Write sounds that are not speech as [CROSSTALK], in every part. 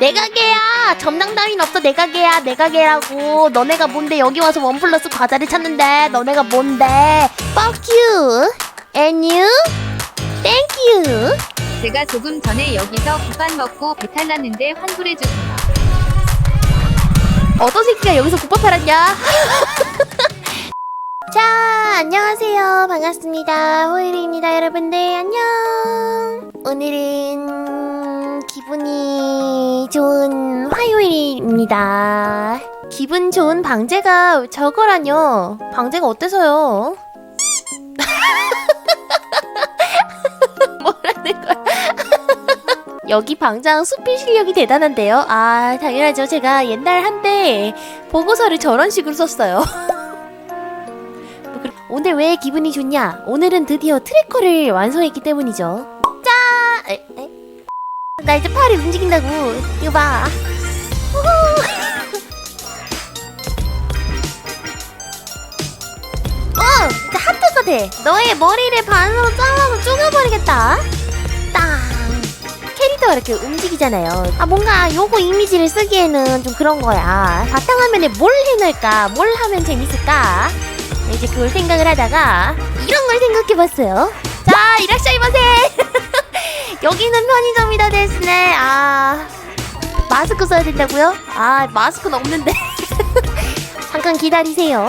내 가게야 점당 따윈 없어 내 가게야 내 가게라고 너네가 뭔데 여기 와서 원 플러스 과자를 찾는데 너네가 뭔데 Fuck you and you Thank you 제가 조금 전에 여기서 국밥 먹고 배탈 났는데 환불해 주세요. 어떤 새끼가 여기서 국밥 팔았냐? [LAUGHS] 자, 안녕하세요. 반갑습니다. 호일입니다, 여러분들. 안녕. 오늘은 기분이 좋은 화요일입니다. 기분 좋은 방제가 저거라뇨. 방제가 어때서요? [LAUGHS] 뭐라는 거야? [LAUGHS] 여기 방장 수필 실력이 대단한데요. 아, 당연하죠. 제가 옛날 한때 보고서를 저런 식으로 썼어요. [LAUGHS] 뭐 오늘 왜 기분이 좋냐? 오늘은 드디어 트래커를 완성했기 때문이죠. 나 이제 팔이 움직인다고. 이거 봐. [LAUGHS] 어! 진짜 하트가 돼. 너의 머리를 반으로 잘라서 쪼개버리겠다. 땅! 캐릭터가 이렇게 움직이잖아요. 아, 뭔가 요거 이미지를 쓰기에는 좀 그런 거야. 바탕화면에 뭘 해놓을까? 뭘 하면 재밌을까? 이제 그걸 생각을 하다가 이런 걸 생각해봤어요. 자, 이라샤이마세! 여기는 편의점이다 됐네. 아, 마스크 써야 된다고요? 아, 마스크는 없는데. [LAUGHS] 잠깐 기다리세요.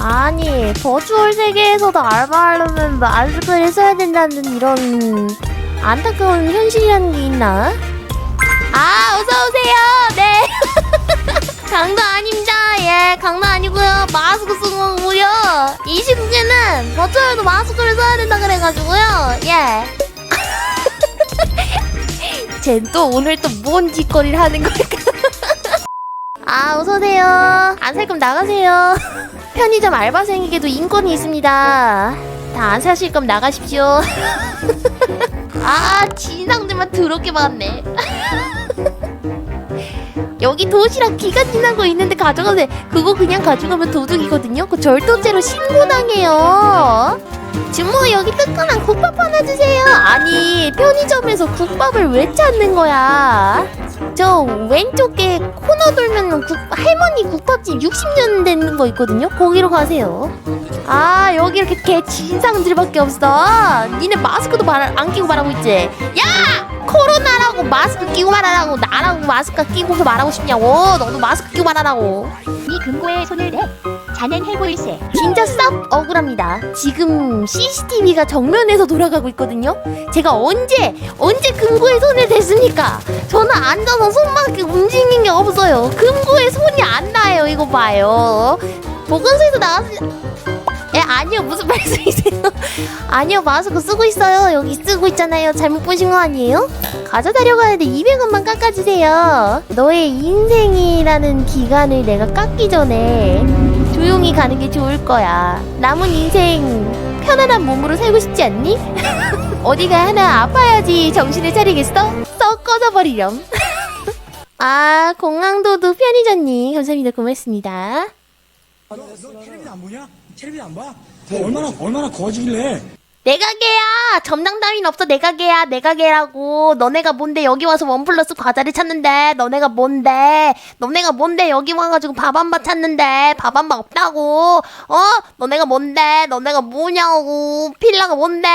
아니, 버추얼 세계에서도 알바하려면 마스크를 써야 된다는 이런 안타까운 현실이라는 게 있나? 아, 어서 오세요! 네! [LAUGHS] 강도 아닙니다. 예, 강도 아니고요. 마스크 무려 이 시국에는 버추얼도 마스크를 써야 된다 그래가지고요. 예. 쟨또 오늘 또 뭔 짓거리를 하는 걸까? [LAUGHS] 아, 어서오세요. 안 살 거면 나가세요. [LAUGHS] 편의점 알바생에게도 인권이 있습니다. 다 안 사실 거면 나가십시오. [LAUGHS] 아, 진상들만 더럽게 많네. 여기 도시락 기간 지난 거 있는데 가져가세요. 그거 그냥 가져가면 도둑이거든요. 그 절도죄로 신고당해요. 주모 여기 뜨끈한 국밥 하나 주세요. 아니 편의점에서 국밥을 왜 찾는 거야? 저 왼쪽에 코너 돌면 국, 할머니 국밥집 60년 된 거 있거든요. 거기로 가세요. 아 여기 이렇게 개 진상들밖에 없어. 니네 마스크도 말, 안 끼고 말하고 있지? 야! 코로나라고 마스크 끼고 말하라고 나라고 마스크 끼고서 말하고 싶냐고 너도 마스크 끼고 말하라고 네 금고에 손을 대. 자넨 해보일세. 진짜 쌉 억울합니다 지금 CCTV가 정면에서 돌아가고 있거든요 제가 언제 언제 금고에 손을 댔습니까 저는 앉아서 손밖에 움직이는 게 없어요 금고에 손이 안 닿아요 이거 봐요 보건소에서 나왔을 에 아니요 무슨 말씀이세요? [LAUGHS] 아니요 마스크 쓰고 있어요. 여기 쓰고 있잖아요. 잘못 보신 거 아니에요? 가져다려 가는데 200원만 깎아주세요. 너의 인생이라는 기간을 내가 깎기 전에 조용히 가는 게 좋을 거야. 남은 인생 편안한 몸으로 살고 싶지 않니? [LAUGHS] 어디가 하나 아파야지 정신을 차리겠어? 썩 꺼져버리렴. [LAUGHS] 아 공항도도 편의점님. 감사합니다. 고맙습니다. 너, 너 텔레비전 안 보냐? 텔레비전 안 봐? 너 얼마나 얼마나 거지길래? 내 가게야! 점당 따윈 없어 내 가게야! 내 가게라고! 너네가 뭔데 여기 와서 원 플러스 과자를 찾는데? 너네가 뭔데? 너네가 뭔데 여기 와가지고 밥 한 밥 찾는데? 밥 한 밥 없다고? 어? 너네가 뭔데? 너네가 뭐냐고? 필라가 뭔데?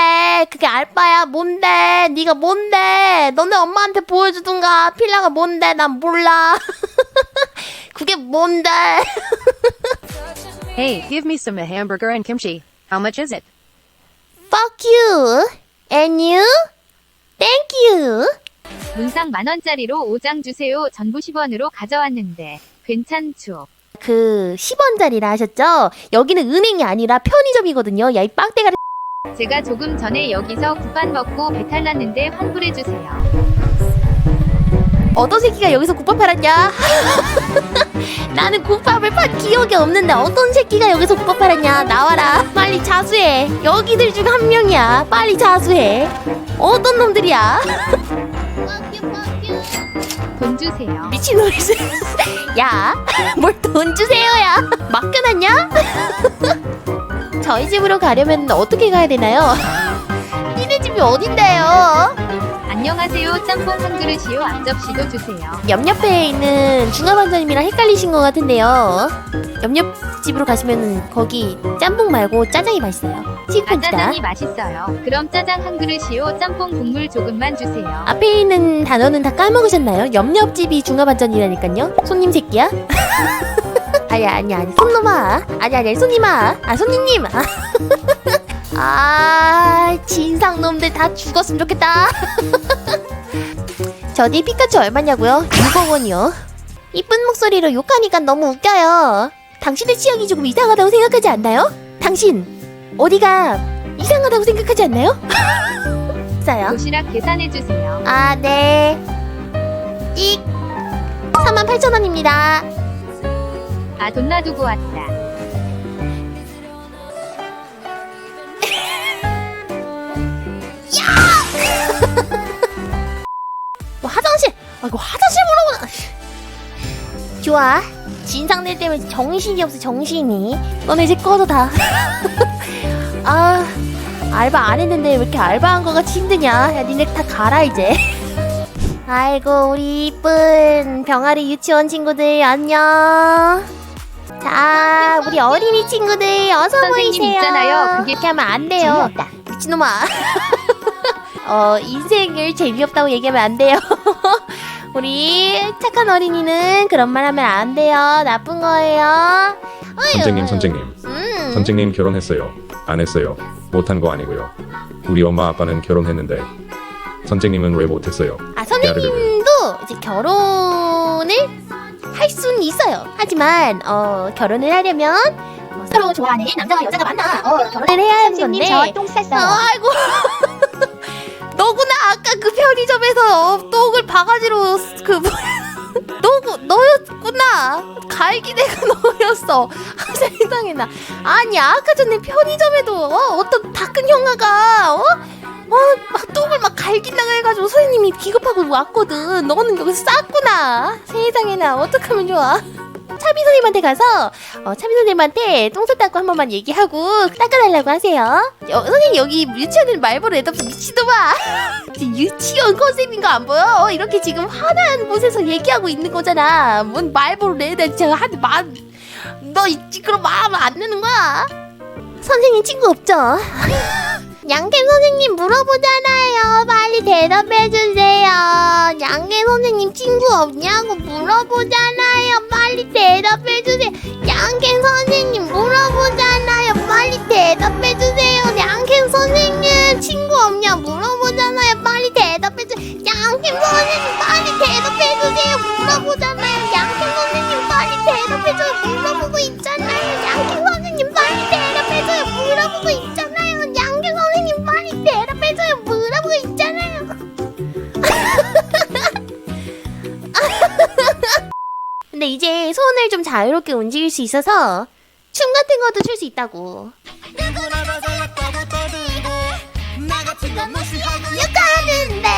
그게 알바야? 뭔데? 네가 뭔데? 너네 엄마한테 보여주든가. 필라가 뭔데? 난 몰라. [LAUGHS] 그게 뭔데 [LAUGHS] Hey, give me some hamburger and kimchi. How much is it? fuck you and you thank you 문상 만원짜리로 5장 주세요. 전부 10원으로 가져왔는데. 괜찮죠? 그 10원짜리라 하셨죠? 여기는 은행이 아니라 편의점이거든요. 야 이 빵대가리 제가 조금 전에 여기서 국밥 먹고 배탈 났는데 환불해주세요. 어떤 새끼가 여기서 국밥 팔았냐? [LAUGHS] 나는 국밥을 판 기억이 없는데 어떤 새끼가 여기서 국밥 팔았냐? 나와라. 빨리 자수해. 여기들 중 한 명이야. 빨리 자수해. 어떤 놈들이야? 돈 주세요. 미친놈이 야, 뭘 돈 주세요야? 맡겨놨냐? 저희 집으로 가려면 어떻게 가야 되나요? [LAUGHS] 니네 집이 어딘데요? 안녕하세요. 짬뽕 한 그릇이요. 앞접시도 주세요. 옆옆에 있는 중화반장님이랑 헷갈리신 것 같은데요. 옆옆 집으로 가시면 거기 짬뽕 말고 짜장이 맛있어요. 아 시판지다. 짜장이 맛있어요. 그럼 짜장 한 그릇이요. 짬뽕 국물 조금만 주세요. 앞에 있는 단어는 다 까먹으셨나요? 옆옆집이 중화반전이라니까요. 손님 새끼야? [LAUGHS] 아니 아니 아니 손놈아. 아니 아니 손님아. 아 손님님. 아, [LAUGHS] 아 진상 놈들 다 죽었으면 좋겠다. [LAUGHS] 저디 피카츄 얼마냐고요? 6억 원이요. 이쁜 목소리로 욕하니까 너무 웃겨요. 당신의 취향이 조금 이상하다고 생각하지 않나요? 당신 어디가 이상하다고 생각하지 않나요? [LAUGHS] 있어요. 도시락 계산해 주세요. 아, 네. 찍. 38,000원입니다. 아 돈 놔두고 왔다. 이거 화장실 보러 오나. 좋아. 진상들 때문에 정신이 없어, 정신이. 너네 이제 꺼져 다. [LAUGHS] 아, 알바 안 했는데 왜 이렇게 알바한 거 같이 힘드냐? 야, 니네 다 가라, 이제. [LAUGHS] 아이고, 우리 이쁜 병아리 유치원 친구들, 안녕. 자, 우리 어린이 친구들, 어서 선생님 모이세요. 있잖아요. 그게 이렇게 하면 안 돼요. 재미없다. 미친놈아. [LAUGHS] 어, 인생을 재미없다고 얘기하면 안 돼요. 우리 착한 어린이는 그런 말 하면 안 돼요. 나쁜 거예요. 어휴. 선생님, 선생님. 음. 선생님 결혼했어요. 안 했어요. 못한 거 아니고요. 우리 엄마 아빠는 결혼했는데 선생님은 왜 못했어요? 아, 선생님도 이제 결혼을 할 수는 있어요. 하지만, 어, 결혼을 하려면, 어, 서로 좋아하는 남자와 여자가 만나, 어, 결혼을 해야 하는 선생님 건데. 저똥 어, 쌌어요. 아이고. [LAUGHS] 너구나 아까 그 편의점에서 어, 똥을 바가지로 쓰- 그. [LAUGHS] 너구 너였구나 갈기대가 [LAUGHS] 너였어 아, 세상에 나 아니 아까 전에 편의점에도 어, 어떤 다큰 형아가 어? 어, 막 똥을 막 갈긴다고 해가지고 선생님이 기겁하고 왔거든. 너는 여기서 쌌구나. 세상에나 어떡하면 좋아. 차비 선생님한테 가서 어, 차비 선생님한테 똥 쌌다고 한 번만 얘기하고 닦아달라고 하세요. 여, 선생님 여기 유치원에 말벌 없어 미치도마. [LAUGHS] 유치원 컨셉인 거 안 보여? 어, 이렇게 지금 화난 곳에서 얘기하고 있는 거잖아. 뭔 말벌 애들 진짜 하지 마. 너 있지 그럼 마음 안 내는 거야. 선생님 친구 없죠? [LAUGHS] 양갱 선생님 물어보잖아요. 빨리 대답해 주세요. 양갱 선생님 친구 없냐고 물어보잖아요. 빨리 대답해 주세요. 양갱 선생님 물어보잖아요. 손을 좀 자유롭게 움직일 수 있어서 춤 같은 것도 출 수 있다고. 욕하는데